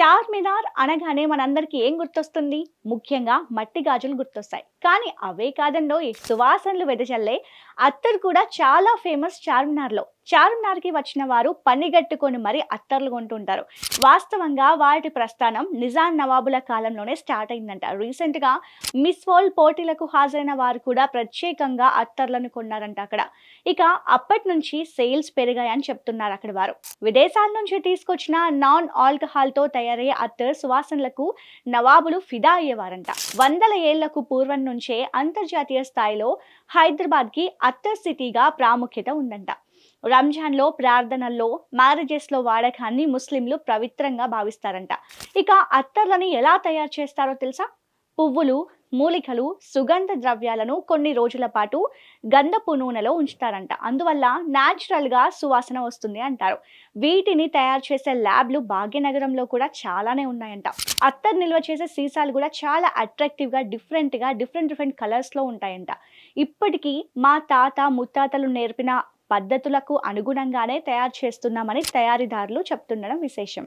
చార్మినార్ అనగానే మనందరికీ ఏం గుర్తొస్తుంది? ముఖ్యంగా మట్టి గాజులు గుర్తొస్తాయి. కానీ అవే కాదండో ఈ సువాసనలు వెదజల్లే అత్తరు కూడా చాలా ఫేమస్ చార్మినార్లో. చార్మినార్కి వచ్చిన వారు పనిగట్టుకొని మరీ అత్తర్లు కొంటుంటారు. వాస్తవంగా వాటి ప్రస్థానం నిజాం నవాబుల కాలంలోనే స్టార్ట్ అయిందంట. రీసెంట్గా మిస్ వరల్డ్ పోటీలకు హాజరైన వారు కూడా ప్రత్యేకంగా అత్తర్లను కొన్నారంట అక్కడ. ఇక అప్పటి నుంచి సేల్స్ పెరిగాయని చెప్తున్నారు అక్కడ వారు. విదేశాల నుంచి తీసుకొచ్చిన నాన్ ఆల్కహాల్తో తయారయ్యే అత్తర్ సువాసనలకు నవాబులు ఫిదా అయ్యేవారంట. వందల ఏళ్ళకు పూర్వం నుంచే అంతర్జాతీయ స్థాయిలో హైదరాబాద్కి అత్తర్ సిటీగా ప్రాముఖ్యత ఉందంట. రంజాన్లో ప్రార్థనల్లో మ్యారేజెస్లో వాడకాన్ని ముస్లింలు పవిత్రంగా భావిస్తారంట. ఇక అత్తర్లని ఎలా తయారు చేస్తారో తెలుసా? పువ్వులు మూలికలు సుగంధ ద్రవ్యాలను కొన్ని రోజుల పాటు గంధపు నూనెలో ఉంచుతారంట. అందువల్ల న్యాచురల్గా సువాసన వస్తుంది అంటారు. వీటిని తయారు చేసే ల్యాబ్లు భాగ్యనగరంలో కూడా చాలానే ఉన్నాయంట. అత్తర్ నిల్వ చేసే సీసాలు కూడా చాలా అట్రాక్టివ్గా డిఫరెంట్గా డిఫరెంట్ డిఫరెంట్ కలర్స్లో ఉంటాయంట. ఇప్పటికీ మా తాత ముత్తాతలు నేర్పిన పద్ధతులకు అనుగుణంగానే తయారు చేస్తున్నామని తయారీదారులు చెప్తుండడం విశేషం.